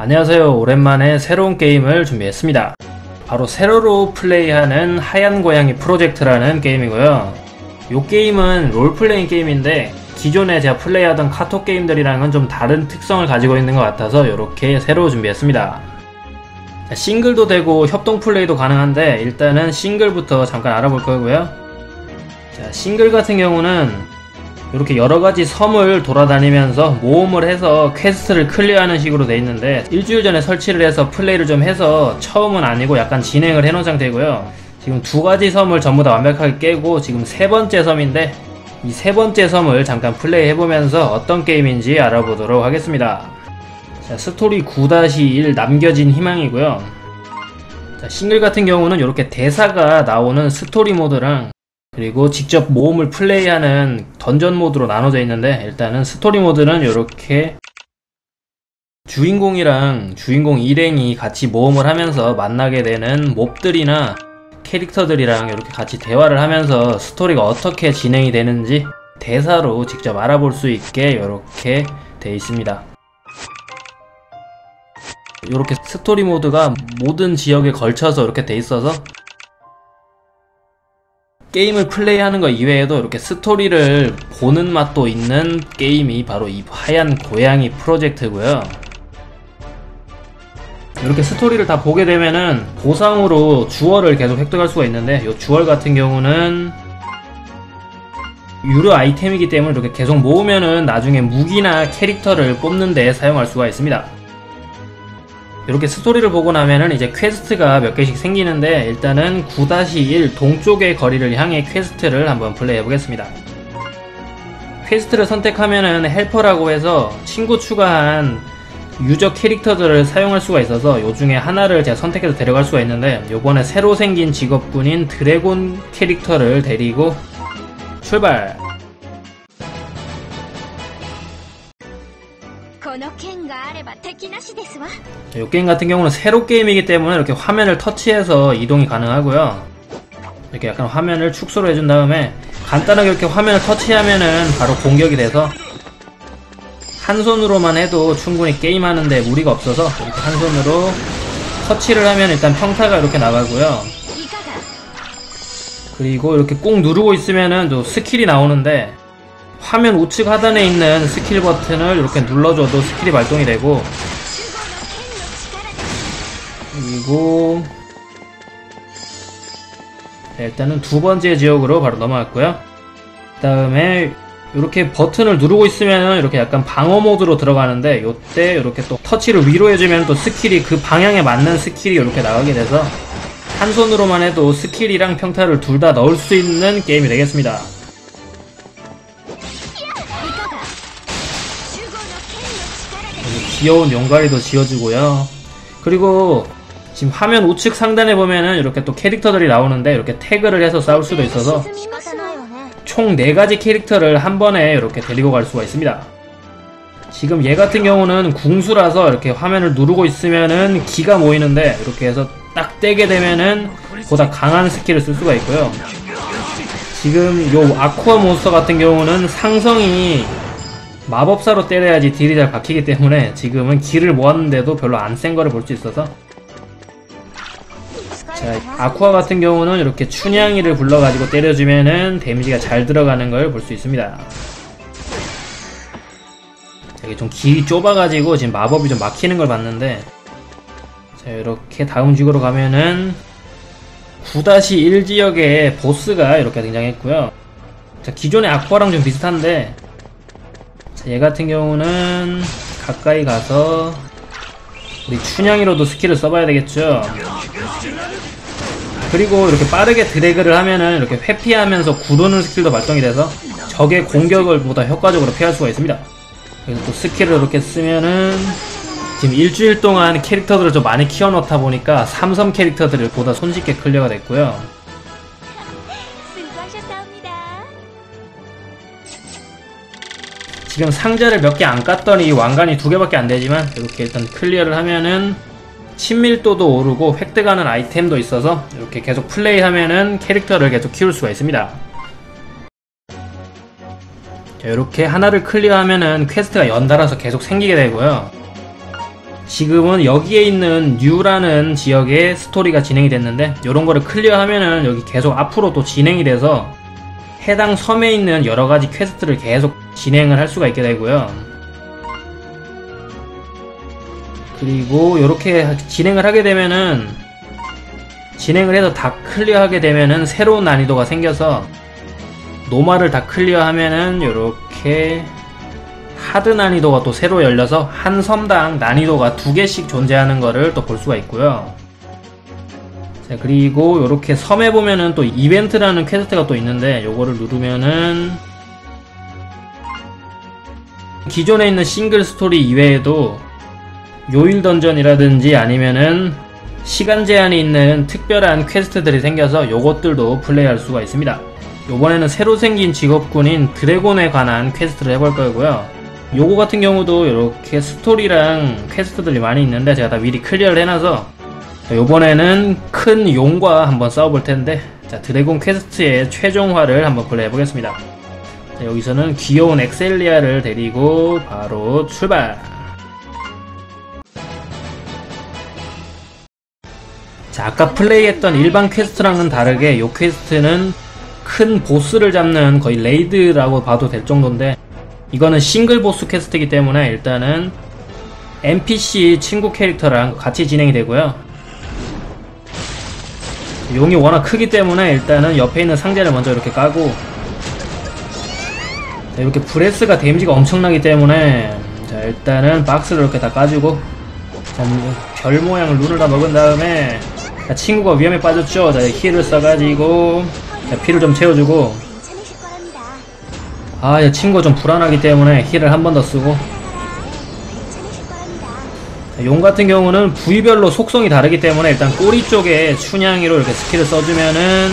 안녕하세요. 오랜만에 새로운 게임을 준비했습니다. 바로 세로로 플레이하는 하얀 고양이 프로젝트라는 게임이고요. 이 게임은 롤플레잉 게임인데 기존에 제가 플레이하던 카톡 게임들이랑은 좀 다른 특성을 가지고 있는 것 같아서 이렇게 새로 준비했습니다. 싱글도 되고 협동 플레이도 가능한데 일단은 싱글부터 잠깐 알아볼 거고요. 자, 싱글 같은 경우는 이렇게 여러가지 섬을 돌아다니면서 모험을 해서 퀘스트를 클리어하는 식으로 돼 있는데 일주일 전에 설치를 해서 플레이를 좀 해서 처음은 아니고 약간 진행을 해놓은 상태고요. 지금 두 가지 섬을 전부 다 완벽하게 깨고 지금 세 번째 섬인데 이 세 번째 섬을 잠깐 플레이 해보면서 어떤 게임인지 알아보도록 하겠습니다. 자, 스토리 9-1 남겨진 희망이고요. 자, 싱글 같은 경우는 이렇게 대사가 나오는 스토리 모드랑 그리고 직접 모험을 플레이하는 던전 모드로 나눠져 있는데 일단은 스토리 모드는 이렇게 주인공이랑 주인공 일행이 같이 모험을 하면서 만나게 되는 몹들이나 캐릭터들이랑 이렇게 같이 대화를 하면서 스토리가 어떻게 진행이 되는지 대사로 직접 알아볼 수 있게 이렇게 돼 있습니다. 이렇게 스토리 모드가 모든 지역에 걸쳐서 이렇게 돼 있어서 게임을 플레이하는 것 이외에도 이렇게 스토리를 보는 맛도 있는 게임이 바로 이 하얀 고양이 프로젝트고요. 이렇게 스토리를 다 보게 되면은 보상으로 주얼을 계속 획득할 수가 있는데 이 주얼 같은 경우는 유료 아이템이기 때문에 이렇게 계속 모으면은 나중에 무기나 캐릭터를 뽑는 데 사용할 수가 있습니다. 이렇게 스토리를 보고 나면은 이제 퀘스트가 몇 개씩 생기는데 일단은 9-1 동쪽의 거리를 향해 퀘스트를 한번 플레이해 보겠습니다. 퀘스트를 선택하면은 헬퍼라고 해서 친구 추가한 유저 캐릭터들을 사용할 수가 있어서 요 중에 하나를 제가 선택해서 데려갈 수가 있는데 요번에 새로 생긴 직업군인 드래곤 캐릭터를 데리고 출발! 이 게임 같은 경우는 새로 게임이기 때문에 이렇게 화면을 터치해서 이동이 가능하고요. 이렇게 약간 화면을 축소를 해준 다음에 간단하게 이렇게 화면을 터치하면은 바로 공격이 돼서 한 손으로만 해도 충분히 게임하는데 무리가 없어서 이렇게 한 손으로 터치를 하면 일단 평타가 이렇게 나가고요. 그리고 이렇게 꾹 누르고 있으면은 또 스킬이 나오는데 화면 우측 하단에 있는 스킬 버튼을 이렇게 눌러줘도 스킬이 발동이 되고 그리고 네, 일단은 두 번째 지역으로 바로 넘어갔고요. 그 다음에 이렇게 버튼을 누르고 있으면 이렇게 약간 방어 모드로 들어가는데 요때 이렇게 또 터치를 위로 해주면 또 스킬이 그 방향에 맞는 스킬이 이렇게 나가게 돼서 한 손으로만 해도 스킬이랑 평타를 둘 다 넣을 수 있는 게임이 되겠습니다. 귀여운 용가리도 지어주고요 그리고 지금 화면 우측 상단에 보면은 이렇게 또 캐릭터들이 나오는데 이렇게 태그를 해서 싸울 수도 있어서 총 4가지 캐릭터를 한 번에 이렇게 데리고 갈 수가 있습니다. 지금 얘 같은 경우는 궁수라서 이렇게 화면을 누르고 있으면은 기가 모이는데 이렇게 해서 딱 떼게 되면은 보다 강한 스킬을 쓸 수가 있고요. 지금 요 아쿠아 몬스터 같은 경우는 상성이 마법사로 때려야지 딜이 잘 박히기 때문에 지금은 기를 모았는데도 별로 안 센 거를 볼 수 있어서 자, 아쿠아 같은 경우는 이렇게 춘향이를 불러가지고 때려주면은 데미지가 잘 들어가는 걸 볼 수 있습니다. 자, 이게 좀 길이 좁아가지고 지금 마법이 좀 막히는 걸 봤는데 자, 이렇게 다음 지구로 가면은 9-1 지역에 보스가 이렇게 등장했고요. 자, 기존의 아쿠아랑 좀 비슷한데 자, 얘 같은 경우는 가까이 가서 우리 춘향이로도 스킬을 써봐야 되겠죠. 그리고 이렇게 빠르게 드래그를 하면은 이렇게 회피하면서 구르는 스킬도 발동이 돼서 적의 공격을 보다 효과적으로 피할 수가 있습니다. 그래서 또 스킬을 이렇게 쓰면은 지금 일주일 동안 캐릭터들을 좀 많이 키워놓다 보니까 삼섬 캐릭터들을 보다 손쉽게 클리어가 됐고요. 지금 상자를 몇 개 안 깠더니 왕관이 두 개밖에 안 되지만 이렇게 일단 클리어를 하면은 친밀도도 오르고 획득하는 아이템도 있어서 이렇게 계속 플레이하면은 캐릭터를 계속 키울 수가 있습니다. 자, 이렇게 하나를 클리어하면은 퀘스트가 연달아서 계속 생기게 되고요. 지금은 여기에 있는 뉴라는 지역의 스토리가 진행이 됐는데 이런 거를 클리어하면은 여기 계속 앞으로 또 진행이 돼서 해당 섬에 있는 여러 가지 퀘스트를 계속 진행을 할 수가 있게 되고요. 그리고 이렇게 진행을 하게 되면은 진행을 해서 다 클리어하게 되면은 새로운 난이도가 생겨서 노마를 다 클리어하면은 이렇게 하드 난이도가 또 새로 열려서 한 섬당 난이도가 두 개씩 존재하는 거를 또볼 수가 있고요. 자, 그리고 이렇게 섬에 보면은 또 이벤트라는 퀘스트가 또 있는데 요거를 누르면은 기존에 있는 싱글 스토리 이외에도 요일 던전이라든지 아니면은 시간 제한이 있는 특별한 퀘스트들이 생겨서 요것들도 플레이할 수가 있습니다. 요번에는 새로 생긴 직업군인 드래곤에 관한 퀘스트를 해볼 거고요. 요거 같은 경우도 이렇게 스토리랑 퀘스트들이 많이 있는데 제가 다 미리 클리어를 해놔서 자, 요번에는 큰 용과 한번 싸워볼 텐데 자 드래곤 퀘스트의 최종화를 한번 플레이해 보겠습니다. 자, 여기서는 귀여운 엑셀리아를 데리고 바로 출발! 자, 아까 플레이했던 일반 퀘스트랑은 다르게 요 퀘스트는 큰 보스를 잡는 거의 레이드라고 봐도 될 정도인데 이거는 싱글 보스 퀘스트이기 때문에 일단은 NPC 친구 캐릭터랑 같이 진행이 되고요. 용이 워낙 크기 때문에 일단은 옆에 있는 상자를 먼저 이렇게 까고 자, 이렇게 브레스가 데미지가 엄청나기 때문에 자 일단은 박스를 이렇게 다 까주고 자, 뭐별 모양을 눈을 다 먹은 다음에 자, 친구가 위험에 빠졌죠. 자 힐을 써가지고 자, 피를 좀 채워주고. 아, 이 친구가 좀 불안하기 때문에 힐을 한 번 더 쓰고. 자, 용 같은 경우는 부위별로 속성이 다르기 때문에 일단 꼬리 쪽에 춘향이로 이렇게 스킬을 써주면은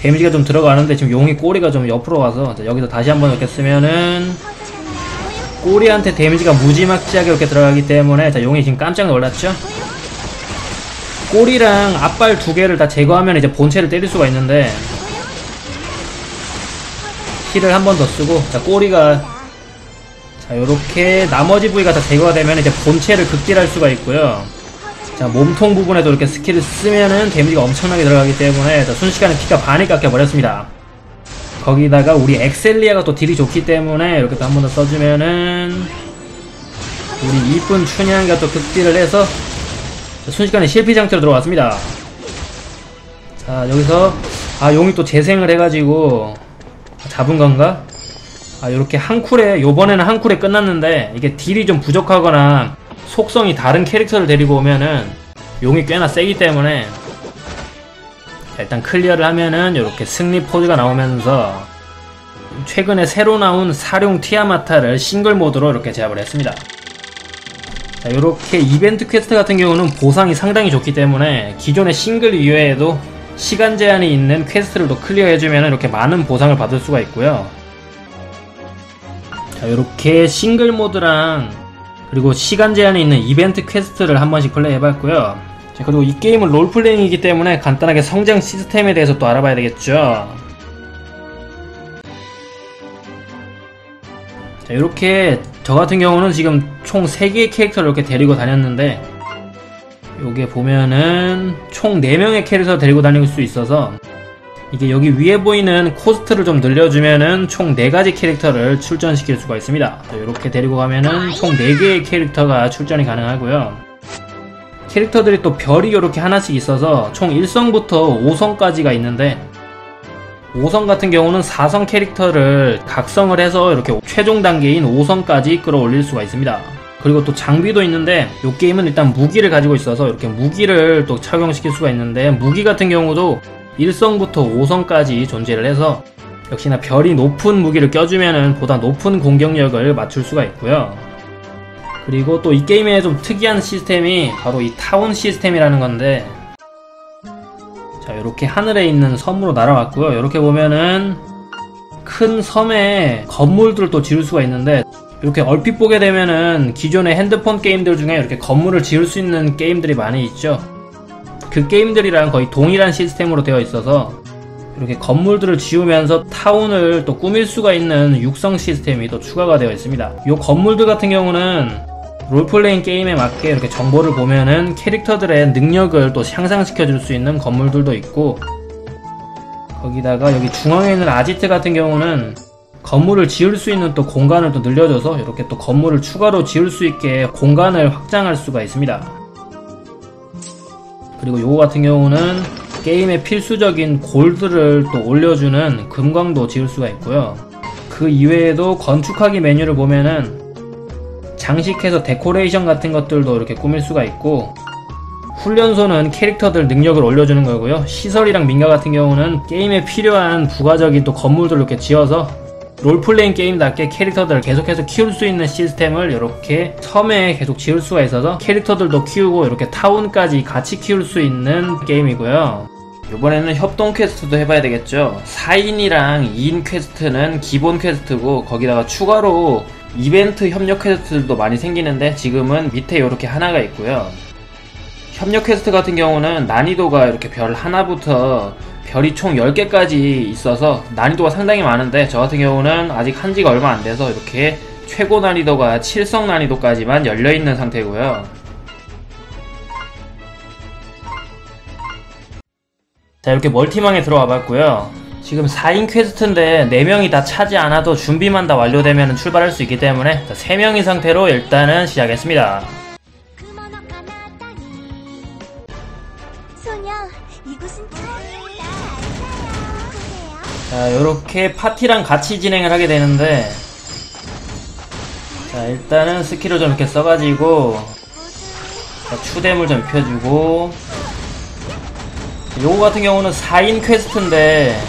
데미지가 좀 들어가는데 지금 용이 꼬리가 좀 옆으로 가서 자, 여기서 다시 한번 이렇게 쓰면은 꼬리한테 데미지가 무지막지하게 이렇게 들어가기 때문에 자 용이 지금 깜짝 놀랐죠? 꼬리랑 앞발 두 개를 다 제거하면 이제 본체를 때릴 수가 있는데 힐을 한 번 더 쓰고 자 꼬리가 자 요렇게 나머지 부위가 다 제거가 되면 이제 본체를 극딜할 수가 있고요 자 몸통 부분에도 이렇게 스킬을 쓰면은 데미지가 엄청나게 들어가기 때문에 자, 순식간에 피가 반이 깎여 버렸습니다 거기다가 우리 엑셀리아가 또 딜이 좋기 때문에 이렇게 또 한 번 더 써주면은 우리 이쁜 춘향이가 또 극딜을 해서 자, 순식간에 실패 상태로 들어왔습니다 자 여기서 아 용이 또 재생을 해가지고 잡은 건가? 아 요렇게 한 쿨에 요번에는 한 쿨에 끝났는데 이게 딜이 좀 부족하거나 속성이 다른 캐릭터를 데리고 오면은 용이 꽤나 세기 때문에 자, 일단 클리어를 하면은 이렇게 승리 포즈가 나오면서 최근에 새로 나온 사룡 티아마타를 싱글 모드로 이렇게 제압을 했습니다. 자, 이렇게 이벤트 퀘스트 같은 경우는 보상이 상당히 좋기 때문에 기존의 싱글 이외에도 시간 제한이 있는 퀘스트를 또 클리어해주면 이렇게 많은 보상을 받을 수가 있고요. 자, 이렇게 싱글 모드랑 그리고 시간 제한이 있는 이벤트 퀘스트를 한 번씩 플레이 해봤고요. 자, 그리고 이 게임은 롤플레잉이기 때문에 간단하게 성장 시스템에 대해서 또 알아봐야 되겠죠. 자, 이렇게 저 같은 경우는 지금 총 3개의 캐릭터를 이렇게 데리고 다녔는데 요게 보면은 총 4명의 캐릭터 데리고 다닐 수 있어서 이게 여기 위에 보이는 코스트를 좀 늘려주면은 총 4가지 캐릭터를 출전시킬 수가 있습니다. 자, 이렇게 데리고 가면은 총 4개의 캐릭터가 출전이 가능하고요. 캐릭터들이 또 별이 이렇게 하나씩 있어서 총 1성부터 5성까지가 있는데 5성 같은 경우는 4성 캐릭터를 각성을 해서 이렇게 최종 단계인 5성까지 끌어올릴 수가 있습니다. 그리고 또 장비도 있는데 이 게임은 일단 무기를 가지고 있어서 이렇게 무기를 또 착용시킬 수가 있는데 무기 같은 경우도 1성부터 5성까지 존재를 해서 역시나 별이 높은 무기를 껴주면은 보다 높은 공격력을 맞출 수가 있고요. 그리고 또 이 게임의 좀 특이한 시스템이 바로 이 타운 시스템이라는 건데 자 이렇게 하늘에 있는 섬으로 날아왔고요 이렇게 보면은 큰 섬에 건물들을 또 지을 수가 있는데 이렇게 얼핏 보게 되면은 기존의 핸드폰 게임들 중에 이렇게 건물을 지을 수 있는 게임들이 많이 있죠 그 게임들이랑 거의 동일한 시스템으로 되어 있어서 이렇게 건물들을 지으면서 타운을 또 꾸밀 수가 있는 육성 시스템이 또 추가가 되어 있습니다 이 건물들 같은 경우는 롤플레잉 게임에 맞게 이렇게 정보를 보면은 캐릭터들의 능력을 또 향상시켜 줄 수 있는 건물들도 있고 거기다가 여기 중앙에 있는 아지트 같은 경우는 건물을 지을 수 있는 또 공간을 또 늘려줘서 이렇게 또 건물을 추가로 지을 수 있게 공간을 확장할 수가 있습니다. 그리고 요거 같은 경우는 게임의 필수적인 골드를 또 올려주는 금광도 지을 수가 있고요. 그 이외에도 건축하기 메뉴를 보면은 장식해서 데코레이션 같은 것들도 이렇게 꾸밀 수가 있고 훈련소는 캐릭터들 능력을 올려주는 거고요. 시설이랑 민가 같은 경우는 게임에 필요한 부가적인 또 건물들을 이렇게 지어서 롤플레잉 게임답게 캐릭터들을 계속해서 키울 수 있는 시스템을 이렇게 섬에 계속 지을 수가 있어서 캐릭터들도 키우고 이렇게 타운까지 같이 키울 수 있는 게임이고요. 이번에는 협동 퀘스트도 해봐야 되겠죠. 4인이랑 2인 퀘스트는 기본 퀘스트고 거기다가 추가로 이벤트 협력 퀘스트들도 많이 생기는데 지금은 밑에 이렇게 하나가 있고요. 협력 퀘스트 같은 경우는 난이도가 이렇게 별 하나부터 별이 총 10개까지 있어서 난이도가 상당히 많은데 저 같은 경우는 아직 한 지가 얼마 안 돼서 이렇게 최고 난이도가 7성 난이도까지만 열려있는 상태고요. 자 이렇게 멀티망에 들어와 봤고요. 지금 4인 퀘스트인데 4명이 다 차지 않아도 준비만 다 완료되면 출발할 수 있기 때문에 3명인 상태로 일단은 시작했습니다. 자, 요렇게 파티랑 같이 진행을 하게 되는데, 자, 일단은 스킬을 좀 이렇게 써가지고, 자, 추대물 좀 입혀주고, 요거 같은 경우는 4인 퀘스트인데,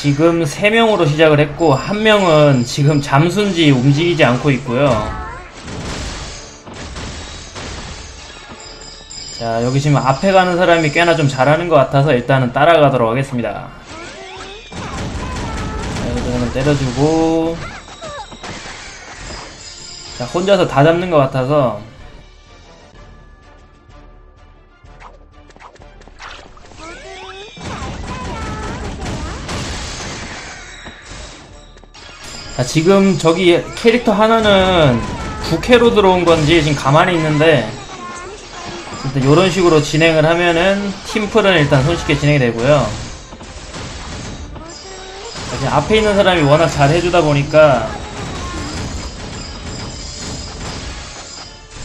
지금 3명으로 시작을 했고, 한 명은 지금 잠순지 움직이지 않고 있고요. 자, 여기 지금 앞에 가는 사람이 꽤나 좀 잘하는 것 같아서 일단은 따라가도록 하겠습니다. 자, 이거는 때려주고. 자, 혼자서 다 잡는 것 같아서. 자, 지금 저기 캐릭터 하나는 부캐로 들어온 건지 지금 가만히 있는데, 일단 이런 식으로 진행을 하면은 팀플은 일단 손쉽게 진행이 되고요. 앞에 있는 사람이 워낙 잘 해주다 보니까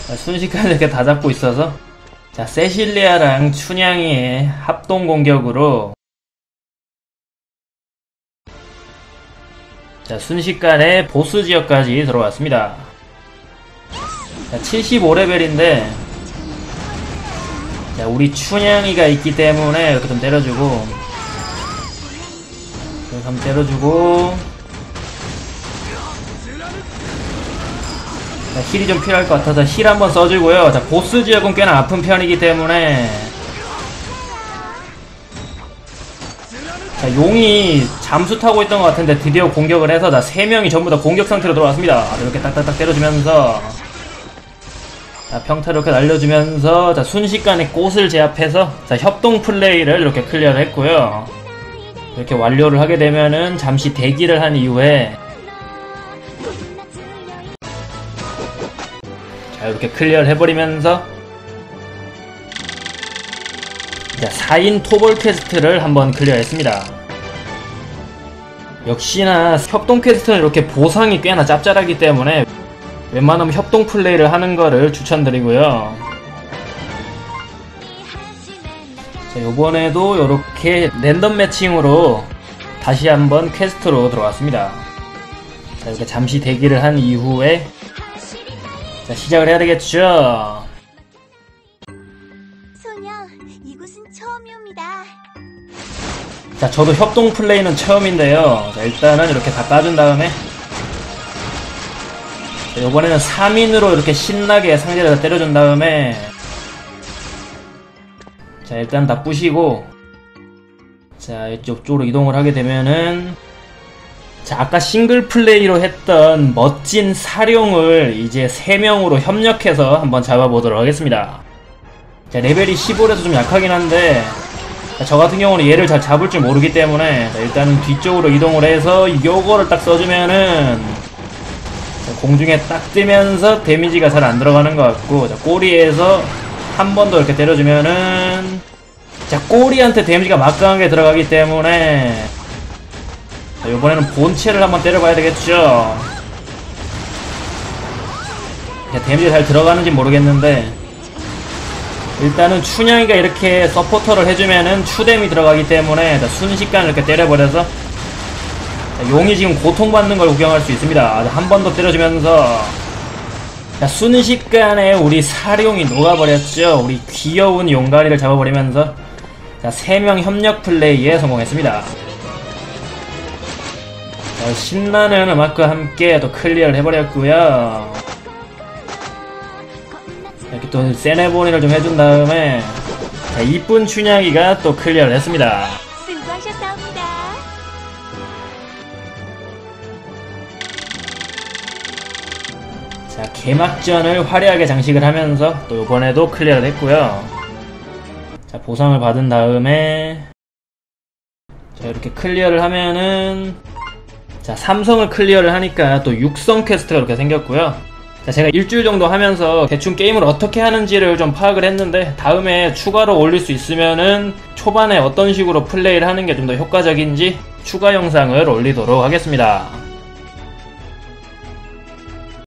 자, 순식간에 이렇게 다 잡고 있어서. 자 세실리아랑 춘향이의 합동 공격으로. 자 순식간에 보스 지역까지 들어왔습니다. 자 75레벨인데 자, 우리 춘향이가 있기 때문에 이렇게 좀 때려주고 한번 때려주고. 자, 힐이 좀 필요할 것 같아서 힐 한번 써주고요. 자, 보스 지역은 꽤나 아픈 편이기 때문에. 자, 용이 잠수 타고 있던 것 같은데 드디어 공격을 해서 자, 3명이 전부 다 공격 상태로 들어왔습니다. 이렇게 딱딱딱 때려주면서. 자, 평타 이렇게 날려주면서 자, 순식간에 꽃을 제압해서 자, 협동 플레이를 이렇게 클리어를 했고요. 이렇게 완료를 하게 되면은 잠시 대기를 한 이후에 자, 이렇게 클리어를 해버리면서 자, 4인 토벌 퀘스트를 한번 클리어했습니다. 역시나 협동 퀘스트는 이렇게 보상이 꽤나 짭짤하기 때문에 웬만하면 협동 플레이를 하는 거를 추천드리고요. 요번에도 이렇게 랜덤 매칭으로 다시 한번 퀘스트로 들어왔습니다. 자, 이렇게 잠시 대기를 한 이후에 자, 시작을 해야 되겠죠? 소녀 이곳은 처음이옵니다 자, 저도 협동 플레이는 처음인데요. 자, 일단은 이렇게 다 까준 다음에 자, 이번에는 3인으로 이렇게 신나게 상대를 다 때려준 다음에 자 일단 다 부시고 자 이쪽으로 이동을 하게 되면은 자 아까 싱글 플레이로 했던 멋진 사룡을 이제 3명으로 협력해서 한번 잡아보도록 하겠습니다. 자 레벨이 15라서 좀 약하긴 한데 자, 저 같은 경우는 얘를 잘 잡을 줄 모르기 때문에 자, 일단은 뒤쪽으로 이동을 해서 요거를 딱 써주면은 자, 공중에 딱 뜨면서 데미지가 잘 안 들어가는 것 같고 자, 꼬리에서 한 번 더 이렇게 때려주면은 자 꼬리한테 데미지가 막강하게 들어가기 때문에 자, 이번에는 본체를 한번 때려봐야 되겠죠. 자, 데미지가 잘 들어가는지 모르겠는데 일단은 춘향이가 이렇게 서포터를 해주면은 추뎀이 들어가기 때문에 자, 순식간에 이렇게 때려버려서 자, 용이 지금 고통받는 걸 구경할 수 있습니다. 한 번 더 때려주면서 자, 순식간에 우리 사룡이 녹아버렸죠. 우리 귀여운 용가리를 잡아버리면서 자, 3명 협력 플레이에 성공했습니다. 자, 신나는 음악과 함께 또 클리어를 해버렸고요. 이렇게 또 세네보니를 좀 해준 다음에 자, 이쁜 춘향이가 또 클리어를 했습니다. 자 개막전을 화려하게 장식을 하면서 또 이번에도 클리어를 했고요. 자 보상을 받은 다음에 자 이렇게 클리어를 하면은 자 삼성을 클리어를 하니까 또 육성 퀘스트가 이렇게 생겼고요. 자 제가 일주일 정도 하면서 대충 게임을 어떻게 하는지를 좀 파악을 했는데 다음에 추가로 올릴 수 있으면은 초반에 어떤 식으로 플레이를 하는 게 좀 더 효과적인지 추가 영상을 올리도록 하겠습니다.